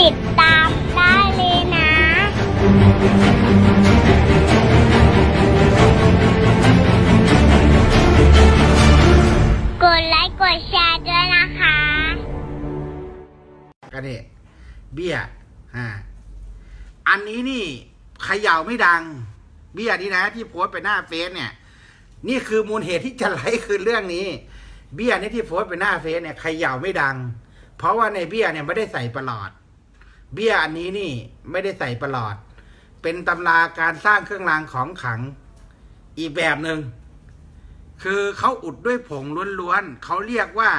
ติดตามได้เลยนะกดไลค์กดแชร์ด้วยนะคะก็นี่เบี้ยอ่าอันนี้นี่เขย่าไม่ดัง เบี้ยนี่นะ ที่โพสไปหน้าเฟซเนี่ย นี่คือมูลเหตุที่จะไลค์คือเรื่องนี้ เบี้ยนี่ที่โพสไปหน้าเฟซเนี่ยเขย่าไม่ดัง เพราะว่าในเบี้ยเนี่ยไม่ได้ใส่ประหลอด เบี้ยอันนี้นี่ไม่ได้ใส่ประหลอด เป็นตำราการสร้างเครื่องรางของขัง อีกแบบหนึ่งคือเขาอุดด้วยผงล้วนๆเขาเรียกว่า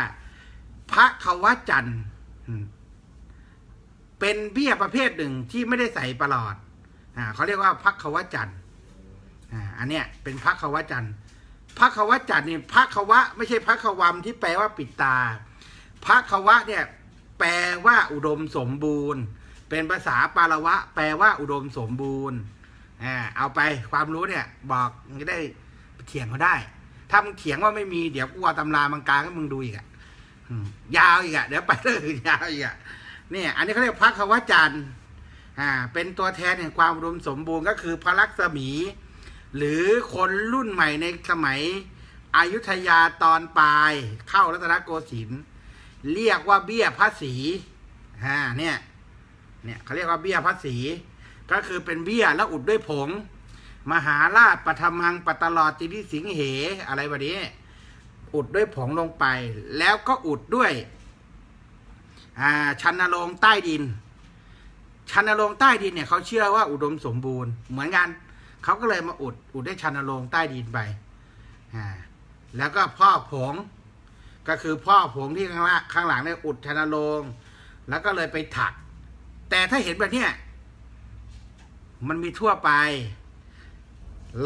พระควัจันทร์เป็นเบี้ยประเภทหนึ่งที่ไม่ได้ใส่ประหลอดอ่าเขาเรียกว่าพักขวจันทร์อ่าอันเนี้ยเป็นพักขวจันทร์พักขวจันทร์นี่พักขวะ ไม่ใช่พักขวามที่แปลว่าปิดตาพักขวะเนี่ย แปลว่าอุดมสมบูรณ์ เป็นภาษาปาละวะ แปลว่าอุดมสมบูรณ์อ่าเอาไปความรู้เนี่ย บอกมึงได้เถียงเขาได้ ถ้ามึงเถียงว่าไม่มีเดี๋ยวกูเอาตำรามังกาให้มึงดูอีกอะยาวอีกอะเดี๋ยวไปเรื่องยาวอีกอะเนี่ย อันนี้เขาเรียกพระควัจันทร์อ่าเป็นตัวแทนแห่งความอุดมสมบูรณ์ก็คือพระลักษมี หรือคนรุ่นใหม่ในสมัยอยุธยาตอนปลายเข้ารัตนโกสินทร์เรียกว่าเบี้ยพระศรีอ่าเนี่ย เนี่ยเขาเรียกว่าเบี้ยพระศรีก็คือเป็นเบี้ยแล้วอุดด้วยผง มหาราชปฐมังปัตตลอดติริสิงเห อะไรแบบนี้ อุดด้วยผงลงไป แล้วก็อุดด้วยชันนรงใต้ดิน ชันนรงใต้ดินเนี่ยเขาเชื่อว่าอุดมสมบูรณ์เหมือนกันเขาก็เลยมาอุดอุดได้ชันนรงใต้ดินไปอ่าแล้วก็พ่อผงก็คือพ่อผงที่ข้างล่างข้างหลังเนี่ยอุดชันนรงแล้วก็เลยไปถัก แต่ถ้าเห็นแบบเนี้ยมันมีทั่วไป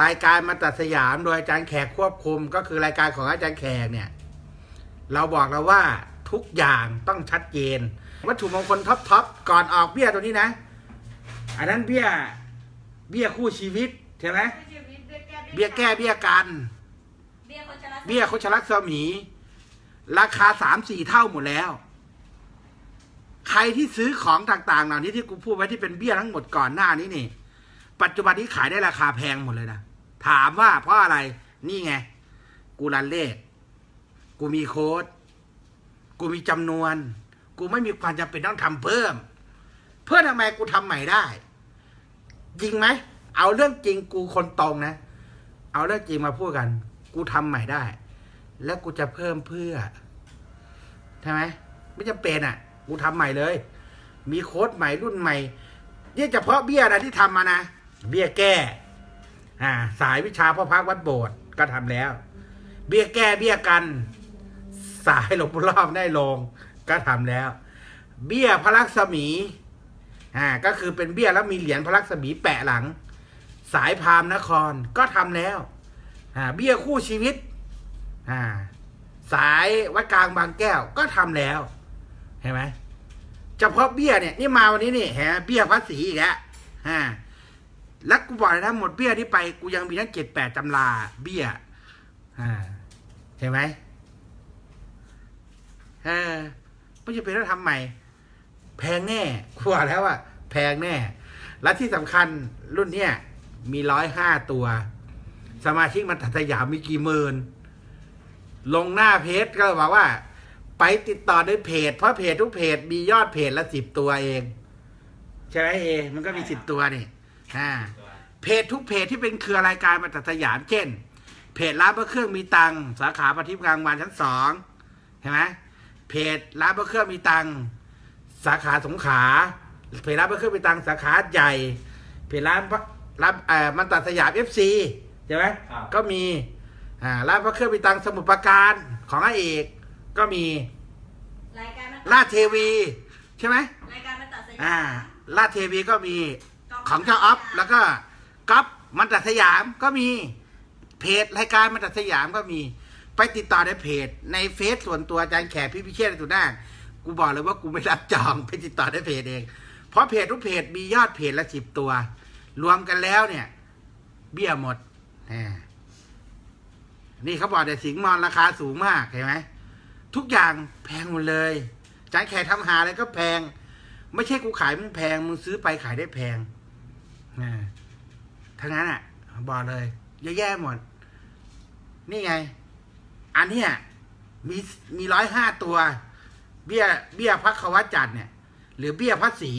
รายการมาตัดสยามโดยอาจารย์แขกควบคุม ก็คือรายการของอาจารย์แขกเนี่ย เราบอกแล้วว่าทุกอย่างต้องชัดเจน วัตถุมงคลท็อปท็อปก่อนออกเบี้ยตัวนี้นะ อันนั้นเบี้ย เบี้ยคู่ชีวิตใช่ไหมเบี้ยแก้เบี้ยกัน เบี้ยคนชราเบี้ยโคชลักษมี ราคาสามสี่เท่าหมดแล้ว ใครที่ซื้อของต่างๆเหล่านี้ที่กูพูดไว้ที่เป็นเบี้ยทั้งหมดก่อนหน้านี้นี่ ปัจจุบันนี้ขายได้ราคาแพงหมดเลยนะถามว่าเพราะอะไรนี่ไง กูรันเลข กูมีโค้ด กูมีจำนวน กูไม่มีความจำเป็นต้องทำเพิ่ม เพื่อทำไมกูทำใหม่ได้ จริงไหมเอาเรื่องจริงกูคนตรงนะ เอาเรื่องจริงมาพูดกัน กูทำใหม่ได้ แล้วกูจะเพิ่มเพื่อใช่ไหมไม่จำเป็นอะ กูทำใหม่เลย มีโค้ดใหม่รุ่นใหม่เนี่ยเฉพาะเบี้ยนะที่ทำมานะเบี้ยแก้ อ่า สายวิชาพ่อพักวัดโบสถ์ก็ทำแล้ว เบี้ยแก้เบี้ยกัน สายหลวงปู่รอบได้ลง ก็ทำแล้ว เบี้ยพระลักษมี อ่า ก็คือเป็นเบี้ยแล้วมีเหรียญพระลักษมีแปะหลัง สายพามนครก็ทำแล้ว อ่า เบี้ยคู่ชีวิต อ่า สายวัดกลางบางแก้วก็ทำแล้ว เห็นไหมเฉพาะเบี้ยเนี่ยนี่มาวันนี้นี่แฮะเบี้ยภาษีอีกแล้วอ่าแล้วกูบอกเลยนะหมดเบี้ยที่ไปกูยังมีทั้งเจ็ดแปดตำราเบี้ยอ่าเห็นไหมเออไม่จะเป็นต้องทำใหม่ แพงแน่กูบอกแล้วว่าแพงแน่ และที่สำคัญรุ่นเนี้ยมีร้อยห้าตัว สมาชิกมันตัดสยามมีกี่หมื่นลงหน้าเพจก็บอกว่า ไปติดต่อในเพจ เพราะเพจทุกเพจมียอดเพจละสิบตัวเอง ใช่ไหมเอ มันก็มีสิบตัวนี่อ่าเพจทุกเพจที่เป็นเครือรายการมาตัดสยามเช่น เพจร้านพระเครื่องมีตังค์สาขาปฏิบัติกลางวันชั้นสองเห็นไหมเพจร้านพระเครื่องมีตังค์สาขาสงขลาเพจร้านพระเครื่องมีตังค์สาขาใหญ่ เพจร้านพระร้านเอ่อมันตัดสยามเอฟซีใช่ไหมครับก็มีอ่าร้านพระเครื่องมีตังค์สมุทรปราการของอาเอก ก็มีรายการมันราชเทวีใช่ไหมรายการมันตัดสยามอ่าราชเทวีก็มีของเจ้าออฟแล้วก็ก๊อฟมันตัดสยามก็มีเพจรายการมันตัดสยามก็มีไปติดต่อในเพจ ในเฟซส่วนตัวอาจารย์แขกพี่พิเชษฐ์ตุน่ากูบอกเลยว่ากูไม่รับจองไปติดต่อในเพจเอง เพราะเพจทุกเพจมียอดเพจละสิบตัว รวมกันแล้วเนี่ย เบี้ยหมดอ่านี่เขาบอกแต่สิงห์มอนราคาสูงมากเห็นไหม ทุกอย่างแพงหมดเลยอาจายแขกทำหาอะไรก็แพง ไม่ใช่กูขายมึงแพง มึงซื้อไปขายได้แพงอ่าทั้งนั้นอะ บอกเลยเยอะแยะหมด นี่ไง อันเนี้ยมีมีร้อยห้าตัว เบี้ย เบี้ยพักขวัจัดเนี่ย หรือเบี้ยพัดสี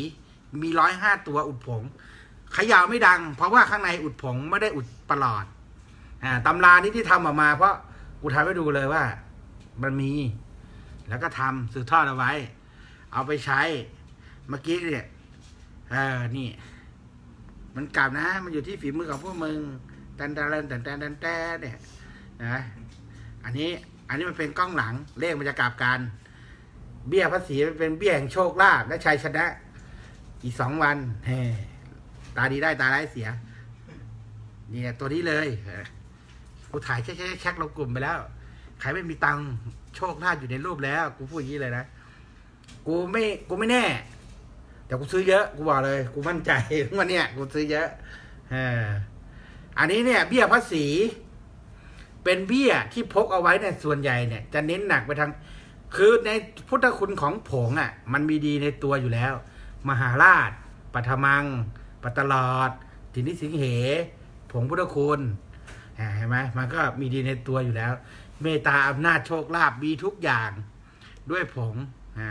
มีร้อยห้าตัวอุดผงขยาวไม่ดัง เพราะว่าข้างในอุดผงไม่ได้อุดประหลอด อ่าตำรานี้ที่ทำออกมา เพราะกูทำให้ดูเลยว่า มันมี แล้วก็ทำสืบทอดเอาไว้ เอาไปใช้ เมื่อกี้เนี่ยเออนี่ มันกลับนะ มันอยู่ที่ฝีมือของพวกมึงแตนแตนแตนแตนแตนแตนเนี่ยนะอันนี้อันนี้มันเป็นกล้องหลัง เลขมันจะกลับกัน เบี้ยภาษีมันเป็นเบี้ยแห่งโชคลาภและชัยชนะ อีกสองวันเฮตาดีได้ตาร้ายเสีย เนี่ยตัวนี้เลยกูถ่ายแค่แค่แค่ลงกลุ่มไปแล้ว ใครไม่มีตังค์โชคลาภอยู่ในรูปแล้ว กูพูดอย่างนี้เลยนะ กูไม่กูไม่แน่ แต่กูซื้อเยอะ กูบอกเลย กูมั่นใจวันเนี้ยกูซื้อเยอะเอออันนี้เนี่ย เบี้ยภาษี เป็นเบี้ยที่พกเอาไว้เนี่ยส่วนใหญ่เนี่ย จะเน้นหนักไปทาง คือในพุทธคุณของผงอะ มันมีดีในตัวอยู่แล้ว มหาราชปัทมัง ปัตตลอดทินิสิงเห ผงพุทธคุณเห็นไหมมันก็มีดีในตัวอยู่แล้ว เมตตาอำนาจโชคลาภมีทุกอย่างด้วยผงอ่า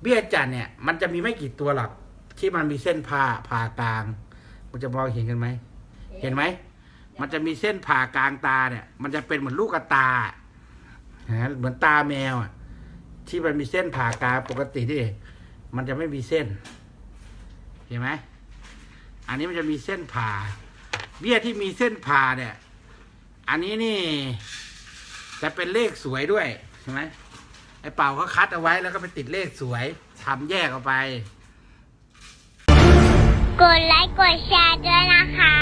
เบี้ยจันเนี่ย มันจะมีไม่กี่ตัวหรอกที่มันมีเส้นผ่าผ่ากลาง มันจะมองเห็นกันไหม เห็นไหม มันจะมีเส้นผ่ากลางตาเนี่ย มันจะเป็นเหมือนลูกตาฮะเหมือนตาแมวอะ ที่มันมีเส้นผ่ากลางปกติที่มันจะไม่มีเส้น เห็นไหม อันนี้มันจะมีเส้นผ่า เบี้ยที่มีเส้นผ่าเนี่ย อันนี้นี่ จะเป็นเลขสวยด้วยใช่ไหมไอ้เป่าเขาคัดเอาไว้แล้วก็ไปติดเลขสวยทำแยกออกไป กดไลค์กดแชร์ด้วยนะคะ